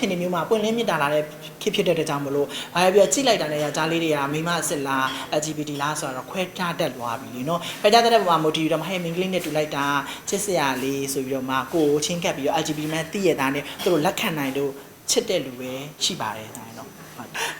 ချိန်ဒီမျိုးမှာပွင့်လင်းမြင့်တာလာတဲ့ခေတ်ဖြစ်တဲ့အတွက်ကြောင့်မလို့ဘာပဲပြောကြည့်လိုက်တာနဲ့ယောက်ျားလေးတွေကမိန်းမအစ်စ်လား LGBT လားဆိုတော့ခွဲခြားတတ်သွားပြီလीနော်ခွဲခြားတတ်တဲ့ပုံမှာ motive တော့မဟဲ့မင်္ဂလိနဲ့တူလိုက်တာချစ်စရာလေးဆိုပြီးတော့မှကိုယ်ကိုချင်းကပ်ပြီးတော့ LGBT မှသိရတာနဲ့သူတို့လက်ခံနိုင်လို့ချစ်တဲ့လူပဲရှိပါတယ်ဒါနော်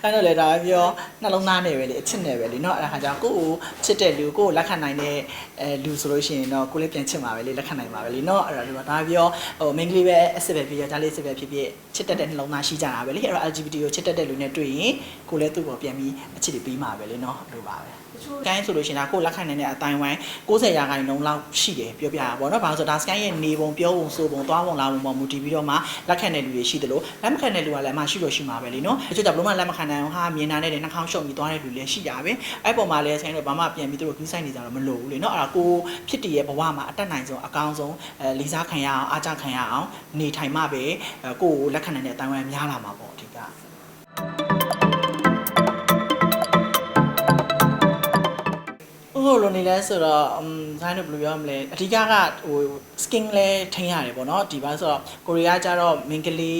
အဲ့တော့လေဒါပဲပြောနှလုံးသားနဲ့ပဲလေအချစ်နဲ့ပဲလေเนาะအဲ့ဒါခါကျတော့ကိုယ့်ကိုချစ်တဲ့လူကိုယ့်ကိုလက်ခံနိုင်တဲ့အဲလူဆိုလို့ရှိရင်တော့ကိုယ်လည်းပြန်ချစ်မှာပဲလေလက်ခံနိုင်မှာပဲလေเนาะအဲ့ဒါဒီမှာဒါပဲပြောဟိုမိန်းကလေးပဲအစ်စ်ပဲဖြစ်ရဒါလေးအစ်စ်ပဲဖြစ်ဖြစ်ချစ်တတ်တဲ့နှလုံးသားရှိကြတာပဲလေအဲ့တော့ LGBT ကိုချစ်တတ်တဲ့လူနဲ့တွေ့ရင်ကိုယ်လည်းသူ့ကိုပြန်ပြီးအချစ်တွေပြီးမှာပဲလေเนาะလို့ပါပဲ ကိုင်းဆိုလို့ရှိရင်ဒါကိုလက်ခံနေတဲ့အတိုင်းဝိုင်း60ရာခိုင်နှုန်းလောက်ရှိတယ်ပြောပြတာပေါ့နော်။ဘာလို့ဆိုတော့ဒါ scan ရဲ့နေပုံပြောပုံဆိုပုံသွားပုံလာပုံပေါ်မူတည်ပြီးတော့မှလက်ခံတဲ့လူတွေရှိတယ်လို့လက်မခံတဲ့လူကလည်းအမှရှိလို့ရှိမှာပဲလေနော်။တချို့ကဘလို့မှလက်မခံနိုင်အောင်ဟာမြင်နာနဲ့နှာခေါင်းရှုံပြီးသွားတဲ့လူလည်းရှိကြပဲ။အဲ့ပုံမှာလည်း scan တို့ဘာမှပြန်ပြီးသူတို့ design နေကြတော့မလို့ဘူးလေနော်။အဲ့ဒါကိုဖြစ်တည်ရဲ့ဘဝမှာအတက်နိုင်ဆုံးအကောင်းဆုံးအဲလေစားခံရအောင်အားကျခံရအောင်နေထိုင်မှပဲကိုကိုလက်ခံနိုင်တဲ့အတိုင်းဝိုင်းများလာမှာပေါ့အဓိက။ ဟိုလိုနေလဲဆိုတော့อืมဆိုင်တို့ဘယ်လိုပြောမလဲအဓိကကဟို skin လဲထိန်းရတယ်ပေါ့နော်ဒီပါဆိုတော့ကိုရီးယားကျတော့မင်္ဂလိ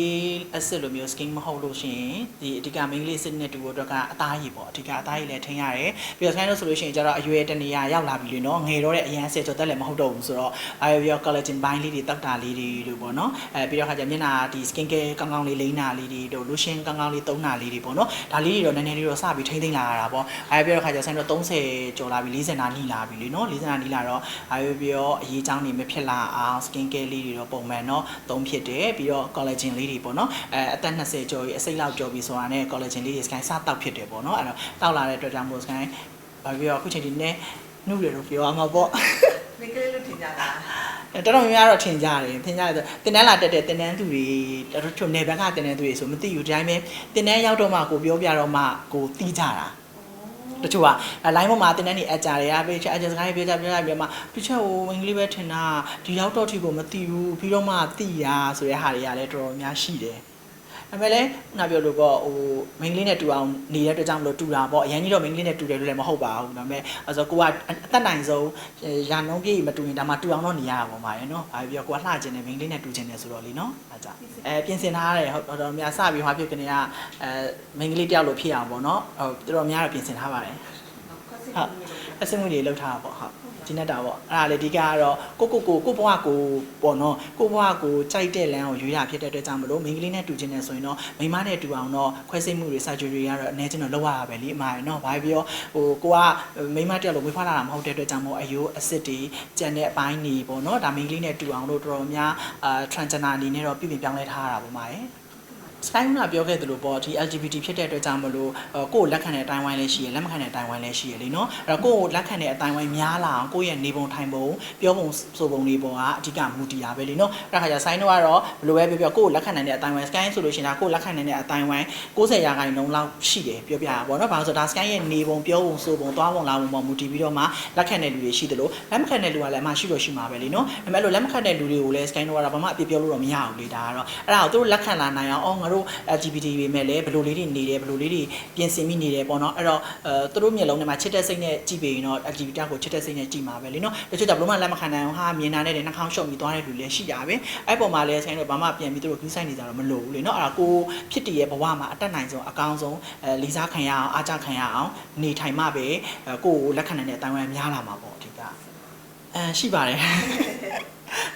acid လိုမျိုး skin မဟုတ်လို့ရှိရင်ဒီအဓိကမင်္ဂလိ acid နဲ့တူဖို့အတွက်ကအသားရည်ပေါ့အဓိကအသားရည်လဲထိန်းရတယ်ပြီးတော့ဆိုင်တို့ဆိုလို့ရှိရင်ကျတော့အရွယ်တနေရရောက်လာပြီလေနော်ငယ်တော့တဲ့အရန်ဆယ်ကျော်တက်လည်းမဟုတ်တော့ဘူးဆိုတော့အဲပြီးတော့ collagen ဘိုင်းလေးတွေတောက်တာလေးတွေလို့ပေါ့နော်အဲပြီးတော့ခါကျမျက်နှာဒီ skin care ကောင်းကောင်းလေးလိမ့်တာလေးတွေတို့ lotion ကောင်းကောင်းလေးသုံးတာလေးတွေပေါ့နော်ဒါလေးတွေတော့နည်းနည်းလေးတော့စပြီးထိန်းသိမ်းလာရတာပေါ့အဲပြီးတော့ခါကျဆိုင်တို့30ကျော်လာပြီ40နာနီးလာပြီလေနော်40နာနီးလာတော့အဲပြီးတော့အရေးချောင်းတွေမဖြစ်လာအောင် skin care လေးတွေတော့ပုံမှန်တော့သုံးဖြစ်တယ်ပြီးတော့ collagen လေးတွေပေါ့နော်အဲအသက်20ကျော်ကြီးအစိမ့်လောက်ကျော်ပြီဆိုတာနဲ့ collagen လေးတွေ skin စတောက်ဖြစ်တယ်ပေါ့နော်အဲ့တော့တောက်လာတဲ့အတွက်ကြောင့်မို့ skin ဘာပြီးတော့အခုချိန်ဒီနဲ့နှုတ်ရတော့ပြောရမှာပေါ့မိန်းကလေးလို့ထင်ကြတာတော်တော်များများတော့ထင်ကြတယ်ထင်ကြတယ်ဆိုတင်တန်းလာတက်တဲ့တင်တန်းသူတွေတော်တော်ချုံနေဘက်ကတင်တန်းသူတွေဆိုမသိဘူးဒီတိုင်းပဲတင်တန်းရောက်တော့မှကိုပြောပြတော့မှကိုတီးကြတာ တချို့ကလိုင်းပေါ်မှာတင်တန်းနေအကြတယ်အပေးချက်အကြစကားတွေပြောကြပြောကြပြောမှပြချက်ဟိုအင်္ဂလိပ်ပဲထင်တာဒီရောက်တော့ထိကိုမသိဘူးပြီးတော့မှသိရဆိုတဲ့ဟာတွေကလည်းတော်တော်များရှိတယ် ဒါပေမဲ့လည်းခုနပြောလို့ပေါ့ဟိုမိန်းကလေးနဲ့တူအောင်နေတဲ့အတွက်ကြောင့်မလို့တူတာပေါ့အရင်ကြီးတော့မိန်းကလေးနဲ့တူတယ်လို့လည်းမဟုတ်ပါဘူးဒါပေမဲ့အဲဆိုကိုကအသက်နိုင်ဆုံးရာနှုန်းပြည့်မတူရင်ဒါမှတူအောင်တော့နေရတာပေါ့ပါရဲ့နော်ဘာပြောကိုကလှကျင်တယ်မိန်းကလေးနဲ့တူကျင်တယ်ဆိုတော့လीနော်အဲကြောင့်အဲပြင်ဆင်ထားရတယ်ဟုတ်တော်တော်များစပြီးဟောဖြစ်ကနေကအဲမိန်းကလေးတယောက်လိုဖြစ်အောင်ပေါ့နော်ဟိုတော်တော်များတော့ပြင်ဆင်ထားပါတယ်ဟုတ်အစမှုတွေလောက်ထားတာပေါ့ဟုတ် ဒီနဲ့တာပေါ့အဲ့ဒါလေဒီကကတော့ကိုကိုကိုကိုဘဝကိုပေါ့နော်ကိုဘဝကိုကြိုက်တဲ့လမ်းကိုရွေးရဖြစ်တဲ့အတွက်ကြောင့်မလို့မိန်းကလေးနဲ့တူချင်းနေဆိုရင်တော့မိန်းမနဲ့တူအောင်တော့ခွဲစိတ်မှုတွေ surgery တွေကတော့အနေချင်းတော့လောက်ရတာပဲလीအမှားရယ်နော်ဘာပြောဟိုကိုကမိန်းမတယောက်လိုဝေးဖွားလာတာမဟုတ်တဲ့အတွက်ကြောင့်မို့အယိုးအစစ်တွေကြံတဲ့အပိုင်းနေပေါ့နော်ဒါမိန်းကလေးနဲ့တူအောင်လို့တော်တော်များအာ transgender အနေနဲ့တော့ပြည်ပြင်ပြောင်းလဲထားရတာပေါ့မှာရယ် Sky ကပြောခဲ့သလိုပေါ့ဒီ LGBT ဖြစ်တဲ့အတွက်ကြောင့်မလို့ကိုယ့်ကိုလက်ခံတဲ့အတိုင်းဝိုင်းလည်းရှိရလက်မခံတဲ့အတိုင်းဝိုင်းလည်းရှိရလीเนาะအဲ့တော့ကိုယ့်ကိုလက်ခံတဲ့အတိုင်းဝိုင်းများလာအောင်ကိုယ့်ရဲ့နေပုံထိုင်ပုံပြောပုံဆိုပုံတွေပေါ်ကအဓိကမူတည်တာပဲလीเนาะအဲ့ဒါခါကျ sign တော့ကတော့ဘယ်လိုပဲပြောပြောကိုယ့်ကိုလက်ခံနိုင်တဲ့အတိုင်းဝိုင်း Sky ဆိုလို့ရှိရင်ဒါကိုယ့်လက်ခံနိုင်တဲ့အတိုင်းဝိုင်း60ရာခိုင်နှုန်းလောက်ရှိတယ်ပြောပြရပါဘောเนาะဘာလို့ဆိုတော့ဒါ Sky ရဲ့နေပုံပြောပုံဆိုပုံသွားပုံလာပုံပေါ်မူတည်ပြီးတော့မှလက်ခံတဲ့လူတွေရှိတယ်လို့လက်မခံတဲ့လူကလည်းအမှရှိလို့ရှိမှာပဲလीเนาะအဲ့မဲ့လို့လက်မခံတဲ့လူတွေကိုလည်း Sky တော့ကတော့ဘာမှအပြစ်ပြောလို့တော့မရဘူးလေဒါကတော့အဲ့ဒါကိုသူတို့လက်ခံလာနိုင်အောင်အော်ငါ တို့ LGBT တွေမဲ့လည်းဘယ်လိုလေးတွေနေတယ်ဘယ်လိုလေးတွေပြင်ဆင်မိနေတယ်ပေါ့နော်အဲ့တော့အဲသူတို့မျက်လုံးထဲမှာချစ်တဲ့စိတ်နဲ့ကြည့်ပြီးရင်တော့ LGBT ကိုချစ်တဲ့စိတ်နဲ့ကြည့်မှာပဲလीနော်တချို့ကဘလို့မှလက်မခံနိုင်အောင်ဟာမြင်တာနဲ့နှာခေါင်းရှုံပြီးသွားတဲ့လူလည်းရှိကြပဲအဲ့ပေါ်မှာလည်းဆိုင်တော့ဘာမှပြန်ပြီးသူတို့ကူးဆိုင်နေကြတော့မလိုဘူးလေနော်အဲ့ဒါကိုဖြစ်တည်ရဲ့ဘဝမှာအတက်နိုင်ဆုံးအကောင်းဆုံးအဲလေးစားခံရအောင်အားကြခံရအောင်နေထိုင်မှပဲအဲကိုယ်ကိုလက်ခံနိုင်တဲ့အတိုင်းဝိုင်းများလာမှာပေါ့အဓိကအဲရှိပါတယ်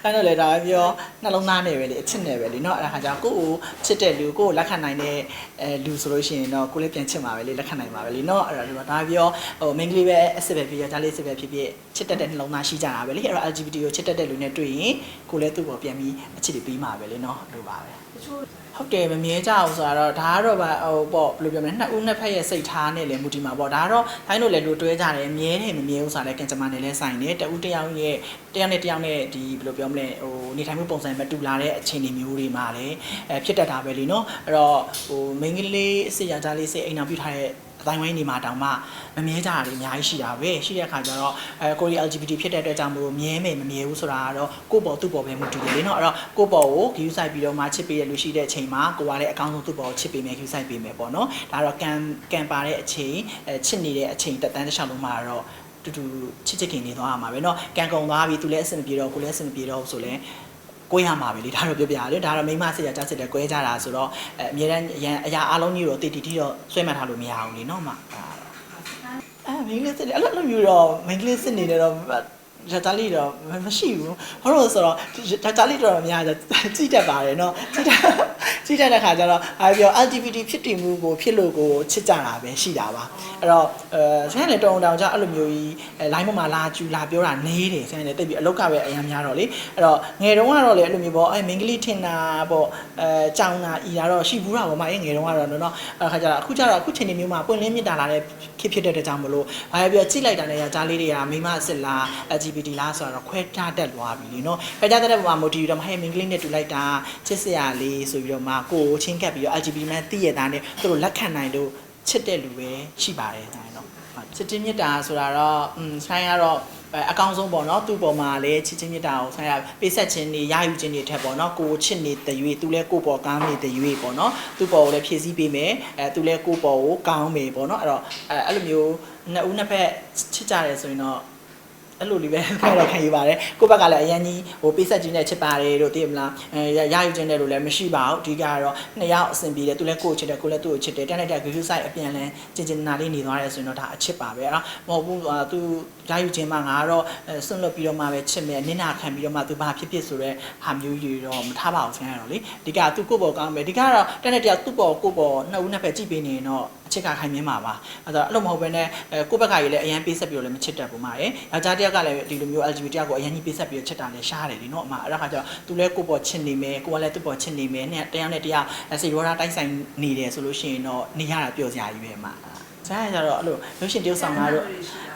အဲ့တော့လေဒါပဲပြောနှလုံးသားနဲ့ပဲလေအချစ်နဲ့ပဲလေเนาะအဲ့ဒါခါကျတော့ကိုယ့်ကိုချစ်တဲ့လူကိုယ့်ကိုလက်ခံနိုင်တဲ့အဲလူဆိုလို့ရှိရင်တော့ကိုယ်လည်းပြန်ချစ်မှာပဲလေလက်ခံနိုင်မှာပဲလေเนาะအဲ့ဒါဒီမှာဒါပြောဟိုမိန်းကလေးပဲအစ်စ်ပဲဖြစ်ရဒါလေးအစ်စ်ပဲဖြစ်ဖြစ် ချစ်တတ်တဲ့နှလုံးသားရှိကြတာပဲလေအဲ့တော့ LGBT ကိုချစ်တတ်တဲ့လူနဲ့တွေ့ရင်ကိုယ်လည်းသူ့ကိုပြန်ပြီးအချစ်တွေပြီးမှာပဲလေเนาะလို့ပါပဲ တချို့ ဟုတ်တယ်မမြဲကြအောင်ဆိုတော့ဒါကတော့ဗာဟိုပေါ့ဘယ်လိုပြောမလဲနှစ်ဦးနှစ်ဖက်ရဲ့စိတ်ထားနဲ့လည်းမူတည်မှာပေါ့ဒါကတော့တိုင်းတို့လည်းလူတွဲကြတယ်မြဲတယ်မမြဲဘူးဆိုတာလည်းကံကြမ္မာနဲ့လည်းဆိုင်တယ်တဦးတစ်ယောက်ရဲ့တစ်ယောက်နဲ့တစ်ယောက်နဲ့ဒီဘယ်လိုပြောမလဲဟိုနေထိုင်မှုပုံစံမတူလာတဲ့အခြေအနေမျိုးတွေမှာလည်းအဲဖြစ်တတ်တာပဲလीနော်အဲ့တော့ဟိုမိန်းကလေးအစ်စ်ယောက်ျားလေးစိတ်အိမ်အောင်ပြုထားတဲ့ အတိုင်းဝိုင်းနေမှာတောင်မှမမြဲကြတာတွေအများကြီးရှိတာပဲရှိတဲ့အခါကျတော့အဲကိုရီ LGBT ဖြစ်တဲ့အတွက်ကြောင့်မလို့မြဲမယ်မမြဲဘူးဆိုတာကတော့ကိုယ့်ပေါ်သူ့ပေါ်ပဲမူတည်တယ်လေနော်အဲ့တော့ကိုယ့်ပေါ်ကို view site ပြီးတော့မှချစ်ပေးရလို့ရှိတဲ့အချိန်မှာကိုကလည်းအကောင်းဆုံးသူ့ပေါ်ကိုချစ်ပေးမယ် view site ပေးမယ်ပေါ့နော်ဒါတော့ကံကံပါတဲ့အချိန်အဲချစ်နေတဲ့အချိန်တက်တန်းတစ်လျှောက်လုံးမှာတော့တူတူချစ်ချစ်ခင်နေသွားရမှာပဲเนาะကံကုန်သွားပြီသူလည်းအဆင်မပြေတော့ကိုလည်းအဆင်မပြေတော့ဘူးဆိုလဲ ကိုရမှာပဲလေဒါတော့ပြောပြရလေဒါတော့မိမစစ်ရကြစစ်တယ်ကွဲကြတာဆိုတော့အဲအများတန်းအရန်အရာအလုံးကြီးတော့တည်တည်တည်တော့ဆွဲမှတ်ထားလို့မရဘူးလေနော်မအဲမင်းကလေးစစ်တယ်အဲ့လိုမျိုးတော့မင်းကလေးစစ်နေတယ်တော့ဂျာတာလီတော့မရှိဘူးဘာလို့ဆိုတော့ဂျာတာလီတော့အများကြီးကြည့်တတ်ပါတယ်နော်ကြည့်တတ် ကြည့်တတ်တဲ့ခါကျတော့အဲပြော LGBT ဖြစ်တည်မှုကိုဖြစ်လို့ကိုချစ်ကြတာပဲရှိတာပါအဲ့တော့အဲဆန်းလေတုံတောင်ကြအဲ့လိုမျိုးကြီးအဲ line ပေါ်မှာလာကျူလာပြောတာနေတယ်ဆန်းလေတိတ်ပြီးအလောက်ကပဲအများများတော့လေအဲ့တော့ငယ်တုန်းကတော့လေအဲ့လိုမျိုးပေါ့အဲမင်္ဂလိထင်တာပေါ့အဲကြောင်တာဤတာတော့ရှိဘူးတာပေါ့မအေးငယ်တုန်းကတော့နော်အဲ့ခါကျတော့အခုကျတော့အခုချိန်ဒီမျိုးမှာပွင့်လင်းမြင့်တာလာတဲ့ဖြစ်ဖြစ်တဲ့ကြောင်မလို့ဘာပဲပြောကြည့်လိုက်တာနဲ့ယောက်ျားလေးတွေကမိန်းမအစ်စ်လား LGBT လားဆိုတော့ခွဲခြားတတ်သွားပြီလीနော်ခွဲခြားတတ်တဲ့ပုံမှာ motive တော့မဟဲ့မင်္ဂလိနဲ့တူလိုက်တာချစ်စရာလေးဆိုပြီးတော့မှကိုကိုချင်းကပ်ပြီးတော့ LGBT မှသိရတာနဲ့သူတို့လက်ခံနိုင်လို့ချစ်တဲ့လူပဲရှိပါတယ်ဆိုင်တော့ချစ်ချင်းမြတ်တာဆိုတာတော့อืมဆိုင်ကတော့အကောင်းဆုံးပေါ့နော်သူ့ပေါ်မှာလည်းချစ်ချင်းမြတ်တာကိုဆိုင်ရပေးဆက်ခြင်းတွေရယူခြင်းတွေထက်ပေါ့နော်ကိုချစ်နေတဲ့ရွေသူလည်းကိုပေါ်ကောင်းနေတဲ့ရွေပေါ့နော်သူ့ပေါ်ကိုလည်းဖြည့်ဆည်းပေးမယ်အဲသူလည်းကိုပေါ်ကိုကောင်းမယ်ပေါ့နော်အဲ့တော့အဲအဲ့လိုမျိုးနှစ်ဦးနှစ်ဖက်ချစ်ကြတယ်ဆိုရင်တော့ အဲ့လိုလေးပဲခွဲတော့ခံယူပါတယ်ကိုယ့်ဘက်ကလည်းအရင်ကြီးဟိုပေးဆက်ကြီးနဲ့ချစ်ပါတယ်လို့သိရမလားအဲရယူခြင်းနဲ့လို့လည်းမရှိပါဘူးအဓိကကတော့နှစ်ယောက်အဆင်ပြေတယ်သူလည်းကိုယ့်ကိုချစ်တယ်ကိုယ်လည်းသူ့ကိုချစ်တယ်တက်လိုက်တဲ့ review site အပြန်လဲကျင်ကျင်နာလေးနေသွားတယ်ဆိုရင်တော့ဒါအချစ်ပါပဲအဲ့တော့မဟုတ်ဘူးသူ ရယူခြင်းမှငါကတော့ဆွန့်လွတ်ပြီးတော့မှပဲချစ်မယ်နင့်နာခံပြီးတော့မှသူဘာဖြစ်ဖြစ်ဆိုတဲ့ဟာမျိုးကြီးတော့မထားပါဘူးဆင်းရတော့လေဒီကသူကိုယ့်ပေါ်ကောင်းမယ်ဒီကတော့တက်တဲ့တယောက်သူ့ပေါ်ကိုယ့်ပေါ်နှစ်ဦးနှစ်ဖက်ကြည့်ပေးနေရင်တော့အချစ်ကခိုင်မြဲမှာပါအဲ့တော့အဲ့လိုမဟုတ်ဘဲနဲ့ကိုယ့်ဘက်ကကြီးလည်းအရင်ပေးဆက်ပြီးတော့လည်းမချစ်တတ်ဘူးမှာရယ်ယောက်ျားတယောက်ကလည်းဒီလိုမျိုး LGBT တယောက်ကိုအရင်ကြီးပေးဆက်ပြီးတော့ချစ်တာလည်းရှားတယ်လीနော်အမအဲ့ဒါခါကျတော့သူလည်းကိုယ့်ပေါ်ချစ်နေမယ်ကိုကလည်းသူ့ပေါ်ချစ်နေမယ်နဲ့တရားနဲ့တရားစိတ်ရောတာတိုက်ဆိုင်နေတယ်ဆိုလို့ရှိရင်တော့နေရတာပျော်စရာကြီးပဲအမ ဆန်းရကြတော့အဲ့လိုရုပ်ရှင်တရုပ်ဆောင်တာတော့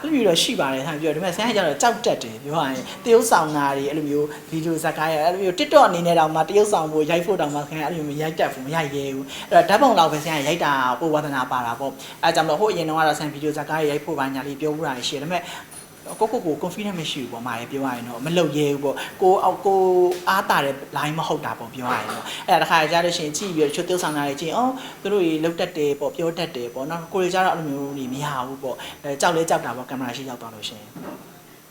အဲ့လိုမျိုးတော့ရှိပါတယ်ဆန်းပြောဒီမဲ့ဆန်းရကြတော့ကြောက်တက်တယ်ပြောရရင်တရုပ်ဆောင်တာတွေအဲ့လိုမျိုးဗီဒီယိုဇာတ်ကားရအဲ့လိုမျိုး TikTok အနေနဲ့တော့မှတရုပ်ဆောင်ဖို့ရိုက်ဖို့တောင်မှခင်ဗျအဲ့လိုမျိုးမရိုက်တတ်ဘူးမရိုက်ရဲဘူးအဲ့တော့ဓာတ်ပုံလောက်ပဲဆန်းရရိုက်တာပို့ဝါသနာပါတာပေါ့အဲကြောင့်မလို့ဟိုအရင်တော့ကတော့ဆန်းဗီဒီယိုဇာတ်ကားရရိုက်ဖို့ပါညာလေးပြောဘူးတာရှိတယ်ဒါပေမဲ့ ကိုကိုကို confident မရှိဘူးပေါ့မာရပြောရရင်တော့မလုပ်ရဲဘူးပေါ့ကိုအောက်ကိုအားတာတဲ့ line မဟုတ်တာပေါ့ပြောရရင်တော့အဲ့ဒါတစ်ခါကြားလို့ရှိရင်ကြည့်ပြီးတော့ချွတ် tiêu ဆောင်တာတွေကြည့်အောင်သူတို့ကြီးလုတ်တက်တယ်ပေါ့ပြောတတ်တယ်ပေါ့နော်ကိုတွေကြတော့အဲ့လိုမျိုးကြီးမရဘူးပေါ့အဲကြောက်လဲကြောက်တာပေါ့ကင်မရာရှိရောက်သွားလို့ရှိရင်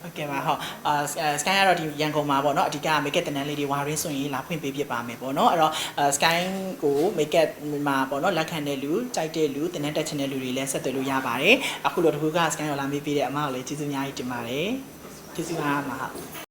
ဟုတ်ကဲ့ပါဟုတ်အာ sky ကတော့ဒီရန်ကုန်မှာပေါ့နော်အဓိက make up တနန်းလေးတွေဝါရင်းဆိုရင်လာဖွင့်ပေးပြပါမယ်ပေါ့နော်အဲ့တော့ sky ကို make up မှာပေါ့နော်လက်ခံတဲ့လူကြိုက်တဲ့လူတနန်းတက်ချင်တဲ့လူတွေလည်းဆက်သွယ်လို့ရပါတယ်အခုလိုတစ်ခုက sky ရောလာမေးပေးတဲ့အမကိုလည်းကျေးဇူးအများကြီးတင်ပါတယ်ကျေးဇူးပါအမဟုတ်